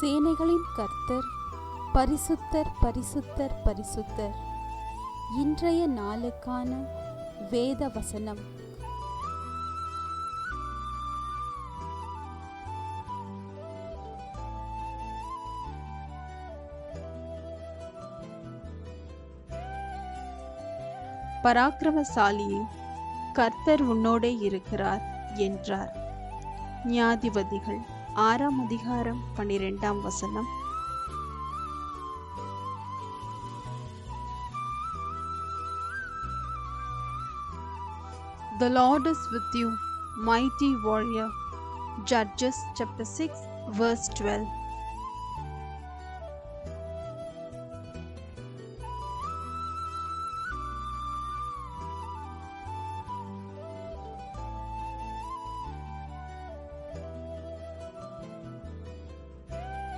சேனைகளின் கர்த்தர் பரிசுத்தர் பரிசுத்தர் பரிசுத்தர். இன்றைய நாளுக்கான வேத வசனம். பராக்கிரமசாலியே கர்த்தர் உன்னோடே இருக்கிறார் என்றார். நியாதிபதிகள் ஆறாம் அதிகாரம் பன்னிரெண்டாம் வசனம் The Lord is with you, mighty warrior. Judges chapter 6, verse 12.